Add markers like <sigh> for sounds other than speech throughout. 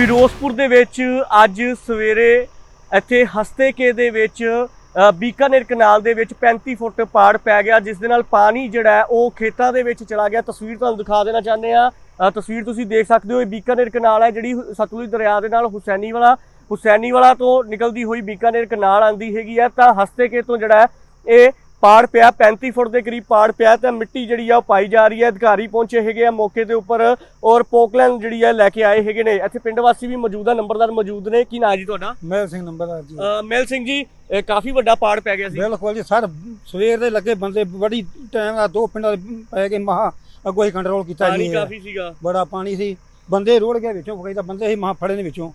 ਫਿਰੋਜ਼ਪੁਰ ਦੇ ਵਿੱਚ ਅੱਜ ਸਵੇਰੇ ਇੱਥੇ ਹਸਤੇਕੇ ਦੇ ਵਿੱਚ ਬੀਕਾਨੇਰ ਕਨਾਲ ਦੇ ਵਿੱਚ 35 ਫੁੱਟ ਪਾੜ ਪੈ ਗਿਆ, ਜਿਸ ਦੇ ਨਾਲ ਪਾਣੀ ਜਿਹੜਾ ਉਹ ਖੇਤਾਂ ਦੇ ਵਿੱਚ ਚਲਾ ਗਿਆ। ਤਸਵੀਰ ਤੁਹਾਨੂੰ ਦਿਖਾ ਦੇਣਾ ਚਾਹੁੰਦੇ ਆ ਤਸਵੀਰ ਤੁਸੀਂ ਦੇਖ ਸਕਦੇ ਹੋ, ਇਹ ਬੀਕਾਨੇਰ ਕਨਾਲ ਹੈ, ਜਿਹੜੀ ਸਤਲੁਜ ਦਰਿਆ ਦੇ ਨਾਲ ਹੁਸੈਨੀ ਵਾਲਾ ਹੁਸੈਨੀ ਵਾਲਾ ਤੋਂ ਨਿਕਲਦੀ ਹੋਈ ਬੀਕਾਨੇਰ ਕਨਾਲ ਆਂਦੀ ਹੈਗੀ ਆ ਤਾਂ ਹਸਤੇਕੇ ਤੋਂ ਜਿਹੜਾ ਇਹ ਪਾੜ ਪਿਆ 35 ਫੁੱਟ ਦੇ ਕਰੀਬ ਪਾੜ ਪਿਆ ਤੇ ਮਿੱਟੀ ਜਿਹੜੀ ਆ ਉਹ ਪਾਈ ਜਾ ਰਹੀ ਹੈ। ਅਧਿਕਾਰੀ ਪਹੁੰਚੇ ਹੈਗੇ ਆ ਮੌਕੇ ਦੇ ਉੱਪਰ ਔਰ ਪੋਕਲੈਨ ਜਿਹੜੀ ਹੈ ਲੈ ਕੇ ਆਏ ਹੈਗੇ ਨੇ। ਇੱਥੇ ਪਿੰਡ ਵਾਸੀ ਵੀ ਮੌਜੂਦ ਆ ਨੰਬਰਦਾਰ ਮੌਜੂਦ ਨੇ। ਕੀ ਨਾਂ ਜੀ ਤੁਹਾਡਾ? ਮਹਿਲ ਸਿੰਘ ਨੰਬਰਦਾਰ ਜੀ। ਮੇਲ ਸਿੰਘ ਜੀ ਇਹ ਕਾਫੀ ਵੱਡਾ ਪਾੜ ਪੈ ਗਿਆ ਸੀ। ਬਿਲਕੁਲ ਜੀ ਸਰ ਸਵੇਰ ਦੇ ਲੱਗੇ ਬੰਦੇ ਬੜੀ ਟਾਈਮ ਦਾ ਦੋ ਪਿੰਡਾਂ ਦੇ ਪੈ ਕੇ ਮਹਾ ਅੱਗੋਂ ਹੀ ਕੰਟਰੋਲ ਕੀਤਾ ਪਾਣੀ ਜੀ। ਕਾਫੀ ਸੀਗਾ। ਬੜਾ ਪਾਣੀ ਸੀ। ਬੰਦੇ ਰੋੜ ਗਏ ਵਿੱਚੋਂ ਕੋਈ ਤਾਂ ਬੰਦੇ ਹੀ ਮਹਾ ਫੜੇ ਨੇ ਵਿੱਚੋਂ।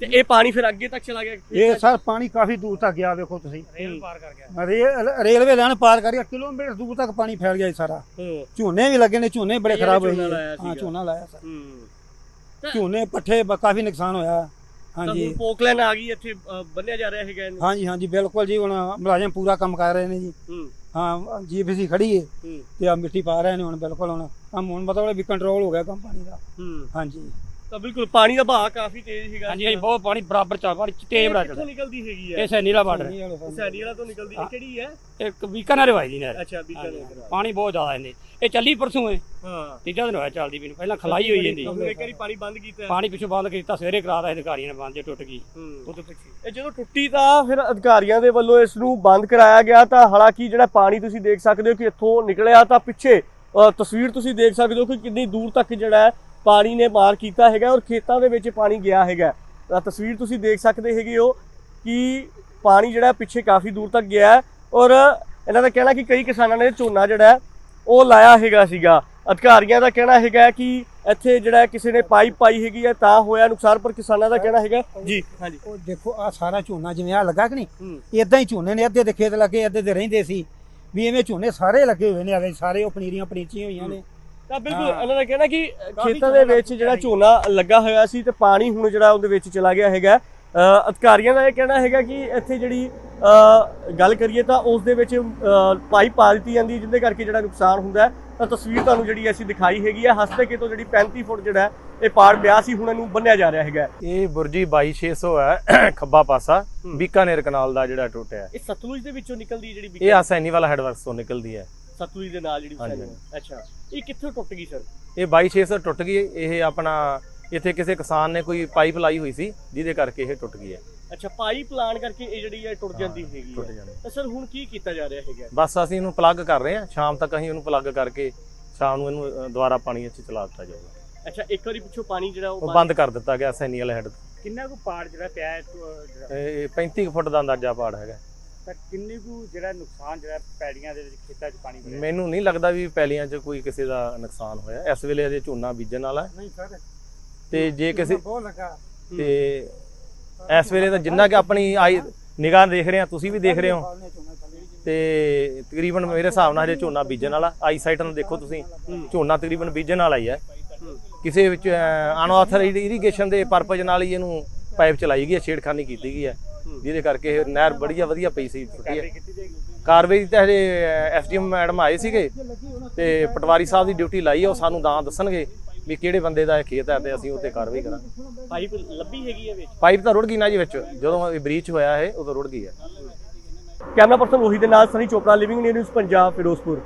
ਤੇ ਇਹ ਪਾਣੀ ਫਿਰ ਅੱਗੇ ਤੱਕ ਚਲਾ ਗਿਆ? ਇਹ ਸਰ ਪਾਣੀ ਕਾਫੀ ਦੂਰ ਤੱਕ ਗਿਆ ਵੇਖੋ ਤੁਸੀਂ। ਰੇਲ ਪਾਰ ਕਰ ਗਿਆ। ਰੇਲ ਰੇਲਵੇ ਲਾਈਨ ਪਾਰ ਕਰੀ ਕਿਲੋਮੀਟਰ ਦੂਰ ਤੱਕ ਪਾਣੀ ਫੈਲ ਗਿਆ ਜੀ ਸਾਰਾ। ਝੋਨੇ ਵੀ ਲੱਗੇ ਨੇ ਝੋਨੇ ਬੜੇ ਖਰਾਬ ਹੋਏ ਝੋਨਾ। ਲਾਇਆ ਹਾਂ ਸੀਗਾ। ਝੋਨਾ ਲਾਇਆ ਸਰ। ਹੂੰ। ਝੋਨੇ ਪੱਠੇ ਬ- ਕਾਫੀ ਨੁਕਸਾਨ ਹੋਇਆ। ਤਾਂ ਹਾਂਜੀ। ਹੁਣ ਪੋਕਲੈਨ ਆ ਗਈ ਇੱਥੇ ਬੰਨਿਆ ਜਾ ਰਿਹਾ ਹੈਗਾ ਇਹਨੂੰ। ਹਾਂਜੀ ਹਾਂਜੀ ਬਿਲਕੁਲ ਜੀ ਹੁਣ ਮੁਲਾਜ਼ਮ ਪੂਰਾ ਕੰਮ ਕਰ ਰਹੇ ਨੇ ਜੀ। ਹੂੰ। ਹਾਂ ਜੀਪੀਸੀ ਖੜੀ ਹੈ ਹੂੰ। ਤੇ ਆ ਮਿੱਟੀ ਪਾ ਰਹੇ ਨੇ ਹੁਣ ਬਿਲਕੁਲ ਹੁਣ। ਕੰਮ ਹੁਣ ਮਤਲਬ ਵੀ ਕੰਟਰੋਲ ਹੋ ਗਿਆ ਕੰਮ ਪਾਣੀ ਦਾ ਹਾਂਜੀ। ਤਾਂ ਬਿਲਕੁਲ ਪਾਣੀ ਦਾ ਵਹਾਅ ਕਾਫੀ ਤੇਜ਼ ਹੈਗਾ ਹਾਂਜੀ ਹਾਂਜੀ ਬਹੁਤ ਪਾਣੀ ਬਰਾਬਰ ਚੱਲ ਪਾਣੀ ਤੇਜ਼ ਬੜਾ ਕਿੱਥੋਂ ਚੱਲਦਾ। ਨਿਕਲਦੀ ਹੈਗੀ ਹੈ? ਇਹ ਸੈਨੀਲਾ ਬਾਰਡਰ ਸੈਣੀ ਵਾਲਾ ਤੋਂ ਨਿਕਲਦੀ ਇਹ ਕਿਹੜੀ ਹੈ? ਇੱਕ ਬੀਕਾਨੇਰ ਵਾਈ ਦੀ ਨਹਿਰ। ਅੱਛਾ ਬੀਕਾਨੇਰ ਪਾਣੀ ਬਹੁਤ ਜ਼ਿਆਦਾ ਇਹਦੇ। ਇਹ ਚੱਲੀ ਪਰਸੋਂ ਹੈ ਹਾਂ। ਤੀਜਾ ਦਿਨ ਹੋਇਆ ਚੱਲਦੀ ਵੀ ਨੂੰ। ਪਹਿਲਾਂ ਖਲਾਈ ਹੋਈ ਜਾਂਦੀ। ਹੁਣ ਇੱਕ ਵਾਰੀ ਪਾਣੀ ਬੰਦ ਕੀਤਾ। ਹੈ। ਪਾਣੀ ਪਿੱਛੋਂ ਬੰਦ ਕੀਤਾ ਸਵੇਰੇ ਕਰਾਤਾ ਅਧਿਕਾਰੀਆਂ ਨੇ ਬੰਦ ਜੇ ਟੁੱਟ ਗਈ। ਹੂੰ। ਉਹਦੇ ਪਿੱਛੇ ਇਹ ਜਦੋਂ ਟੁੱਟੀ ਤਾਂ ਫਿਰ ਅਧਿਕਾਰੀਆਂ ਦੇ ਵੱਲੋਂ ਇਸ ਨੂੰ ਬੰਦ ਕਰਾਇਆ ਗਿਆ ਤਾਂ ਹਾਲਾਂਕਿ ਜਿਹੜਾ ਪਾਣੀ ਤੁਸੀਂ ਦੇਖ ਸਕਦੇ ਹੋ ਕਿ ਇੱਥੋਂ ਨਿਕਲਿਆ ਤਾਂ ਪਿੱਛੇ ਅ, ਤਸਵੀਰ ਤੁਸੀਂ ਦੇਖ ਸਕਦੇ ਹੋ ਕਿ ਕਿੰਨੀ ਦੂਰ ਤੱਕ ਜਿਹੜਾ ਹੈ ਪਾਣੀ ਨੇ ਮਾਰ ਕੀਤਾ ਹੈਗਾ ਔਰ ਖੇਤਾਂ ਦੇ ਵਿੱਚ ਪਾਣੀ ਗਿਆ ਹੈਗਾ। ਤਾਂ ਤਸਵੀਰ ਤੁਸੀਂ ਦੇਖ ਸਕਦੇ ਹੈਗੇ ਹੋ ਕਿ ਪਾਣੀ ਜਿਹੜਾ ਪਿੱਛੇ ਕਾਫੀ ਦੂਰ ਤੱਕ ਗਿਆ ਹੈ ਔਰ ਇਹਨਾਂ ਦਾ ਕਹਿਣਾ ਕਿ ਕਈ ਕਿਸਾਨਾਂ ਨੇ ਝੋਨਾ ਜਿਹੜਾ ਉਹ ਲਾਇਆ ਹੈਗਾ ਸੀਗਾ। ਅਧਿਕਾਰੀਆਂ ਦਾ ਕਹਿਣਾ ਹੈਗਾ ਕਿ ਇੱਥੇ ਜਿਹੜਾ ਕਿਸੇ ਨੇ ਪਾਈਪ ਪਾਈ ਹੈਗੀ ਹੈ ਤਾਂ ਹੋਇਆ ਨੁਕਸਾਨ ਪਰ ਕਿਸਾਨਾਂ ਦਾ ਕਹਿਣਾ ਹੈਗਾ ਜੀ। ਹਾਂਜੀ। ਉਹ ਦੇਖੋ ਆ ਸਾਰਾ ਝੋਨਾ ਜਿਵੇਂ ਆ ਲੱਗਾ ਕਿ ਨਹੀਂ? ਹੂੰ। ਇਦਾਂ ਹੀ ਝੋਨੇ ਨੇ ਅੱਧੇ ਦੇ ਖੇਤ ਲੱਗੇ ਅੱਧੇ ਦੇ ਰਹਿੰਦੇ ਸੀ। ਵੀ ਐਵੇਂ ਝੋਨੇ ਸਾਰੇ ਲੱਗੇ ਹੋਏ ਨੇ ਆਵੇ ਸਾਰੇ ਉਹ ਪਨੀਰੀਆਂ ਪਨੀਚੀਆਂ ਹੋਈਆਂ ਨੇ। ਤਾਂ ਬਿਲਕੁਲ। ਇਹਨਾਂ ਦਾ ਕਹਿਣਾ ਕਿ ਖੇਤਾਂ ਦੇ ਵਿੱਚ ਜਿਹੜਾ ਝੋਨਾ ਲੱਗਾ ਹੋਇਆ ਸੀ ਤੇ ਪਾਣੀ ਹੁਣ ਜਿਹੜਾ ਉਹਦੇ ਵਿੱਚ ਚਲਾ ਗਿਆ ਹੈਗਾ ਅ, ਅਧਿਕਾਰੀਆਂ ਦਾ ਇਹ ਕਹਿਣਾ ਹੈਗਾ ਕਿ ਇੱਥੇ ਜਿਹੜੀ ਅ, ਗੱਲ ਕਰੀਏ ਤਾਂ ਉਸ ਦੇ ਵਿੱਚ ਪਾਈਪ ਪਾ ਦਿੱਤੀ ਜਾਂਦੀ ਹੈ ਜਿਹਦੇ ਕਰਕੇ ਜਿਹੜਾ ਨੁਕਸਾਨ ਹੁੰਦਾ ਹੈ ਤਾਂ ਤਸਵੀਰ ਤੁਹਾਨੂੰ ਜਿਹੜੀ ਅਸੀਂ ਦਿਖਾਈ ਹੈਗੀ ਹੈ ਹਸਤੇ ਕਿਤੋਂ ਜਿਹੜੀ 35 ਫੁੱਟ ਜਿਹੜਾ ਇਹ ਪਾੜ ਪਿਆ ਸੀ ਹੁਣ ਇਹਨੂੰ ਬੰਨਿਆ ਜਾ ਰਿਹਾ ਹੈਗਾ ਇਹ ਬੁਰਜੀ 22600 ਹੈ <coughs> ਖੱਬਾ ਪਾਸਾ। ਬੀਕਾਨੇਰ ਕਨਾਲ ਦਾ ਜਿਹੜਾ ਟੁੱਟਿਆ ਹੈ। ਇਹ ਸਤਲੁਜ ਦੇ ਵਿੱਚੋਂ ਨਿਕਲਦੀ ਜਿਹੜੀ ਇਹ ਆਸੈਨੀ ਵਾਲਾ ਹੈਡਵਰਕਸ ਤੋਂ ਨਿਕਲਦੀ ਹੈ ਸਤਲੁਜ ਦੇ ਨਾਲ ਜਿਹੜੀ ਹਾਂਜੀ, ਹੈ। ਅੱਛਾ ਇਹ ਕਿੱਥੋਂ ਟੁੱਟ ਗਈ ਸਰ? ਇਹ 22600 ਟੁੱਟ ਗਈ ਇਹ ਆਪਣਾ ਇੱਥੇ ਕਿਸੇ ਕਿਸਾਨ ਨੇ ਕੋਈ ਪਾਈਪ ਲਾਈ ਹੋਈ ਸੀ ਜਿਹਦੇ ਕਰਕੇ ਇਹ ਟੁੱਟ ਗਈ ਹੈ। ਅੱਛਾ ਪਾਈਪ ਲਾਣ ਕਰਕੇ ਇਹ ਜਿਹੜੀ ਹੈ ਟੁੱਟ ਜਾਂਦੀ ਹੈਗੀ ਟੁੱਟ ਹੈ। ਜਾਂਦੀ। ਤਾਂ ਸਰ ਹੁਣ ਕੀ ਕੀਤਾ ਜਾ ਰਿਹਾ ਹੈਗਾ? ਬਸ ਅਸੀਂ ਇਹਨੂੰ ਪਲੱਗ ਕਰ ਰਹੇ ਹਾਂ। ਸ਼ਾਮ ਤੱਕ ਅਸੀਂ ਉਹਨੂੰ ਪਲੱਗ ਕਰਕੇ ਸ਼ਾਮ ਨੂੰ ਇਹਨੂੰ ਅ, ਦੁਬਾਰਾ ਪਾਣੀ ਇੱਥੇ ਚਲਾ ਦਿੱਤਾ ਜਾਊਗਾ। ਅੱਛਾ ਇੱਕ ਵਾਰੀ ਪਿੱਛੋਂ ਪਾਣੀ ਜਿਹੜਾ ਉਹ ਬੰਦ ਕਰ ਦਿੱਤਾ ਗਿਆ ਆਸੈਨੀ ਵਾਲਾ ਹੈਡ ਕਿੰਨਾ ਕੁ ਪਾੜ ਜਿਹੜਾ ਪਿਆ ਹੈ ਜਿਹੜਾ ਇਹ 35 ਕੁ ਫੁੱਟ ਦਾ ਅੰਦਾਜ਼ਾ ਪਾੜ ਹੈਗਾ। ਤਾਂ ਕਿੰਨੀ ਕੁ ਜਿਹੜਾ ਨੁਕਸਾਨ ਜਿਹੜਾ ਪੈੜੀਆਂ ਦੇ ਵਿੱਚ ਖੇਤਾਂ 'ਚ ਪਾਣੀ ਭਰਿਆ ਮੈਨੂੰ ਨਹੀਂ ਲੱਗਦਾ ਵੀ ਪੈਲੀਆਂ 'ਚ ਕੋਈ ਕਿਸੇ ਦਾ ਨੁਕਸਾਨ ਹੋਇਆ। ਇਸ ਵੇਲੇ ਅਜੇ ਝੋਨਾ ਬੀਜਣ ਵਾਲਾ ਹੈ। ਨਹੀਂ ਸਰ। ਤੇ ਜੇ ਕਿਸੇ ਬਹੁਤ ਲੱਗਾ। ਤੇ ਇਸ ਵੇਲੇ ਤਾਂ ਜਿੰਨਾ ਕਿ ਆਪਣੀ ਆਈ ਨਿਗਾਹ ਦੇਖ ਰਹੇ ਆ ਤੁਸੀਂ ਵੀ ਦੇਖ ਰਹੇ ਹੋ। ਤੇ ਤਕਰੀਬਨ ਮੇਰੇ ਹਿਸਾਬ ਨਾਲ ਹਜੇ ਝੋਨਾ ਬੀਜਣ ਵਾਲਾ। ਆਈ ਸਾਈਟ ਨੂੰ ਦੇਖੋ ਤੁਸੀਂ। ਝੋਨਾ ਤਕਰੀਬਨ ਬੀਜਣ ਵਾਲਾ ਹੀ ਹੈ। ਕਿਸੇ ਵਿੱਚ ਅਨਆਥਰ ਇਰੀਗੇਸ਼ਨ ਦੇ ਪਰਪਸ ਨਾਲ ਹੀ ਇਹਨੂੰ ਪਾਈਪ ਚਲਾਈ ਗਈ ਹੈ ਛੇੜਖਾਨੀ ਕੀਤੀ ਗਈ ਹੈ। ਜਿਹਦੇ ਕਰਕੇ ਇਹ ਨਹਿਰ ਬੜੀਆ ਵਧੀਆ ਪਈ ਸੀ ਟੁੱਟੀ ਹੈ। ਕਾਰਵਾਈ ਤਾਂ ਹਜੇ ਐਸਡੀਐਮ ਮੈਡਮ ਆਏ ਸੀਗੇ ਤੇ ਪਟਵਾਰੀ ਸਾਹਿਬ ਦੀ ਡਿਊਟੀ ਲਾਈ ਹੈ ਉਹ ਸਾਨੂੰ ਤਾਂ ਦੱਸਣਗੇ ਵੀ ਕਿਹੜੇ ਬੰਦੇ ਦਾ ਇਹ ਖੇਤ ਹੈ ਤੇ ਅਸੀਂ ਉਹ ਤੇ ਕਾਰਵਾਈ ਕਰਾਂਗੇ। ਪਾਈਪ ਲੱਭੀ ਹੈਗੀ ਹੈ ਵਿੱਚ? ਪਾਈਪ ਤਾਂ ਰੁੜ ਗਈ ਨਾ ਜੀ ਵਿੱਚ ਜਦੋਂ ਇਹ ਬ੍ਰੀਚ ਹੋਇਆ ਇਹ ਉਦੋਂ ਰੁੜ ਗਈ ਹੈ। ਕੈਮਰਾ ਪਰਸਨ ਉਹੀ ਦੇ ਨਾਲ ਸਨੀ ਚੋਪੜਾ ਲਿਵਿੰਗ ਨਿਊਜ਼ ਪੰਜਾਬ ਫਿਰੋਜ਼ਪੁਰ।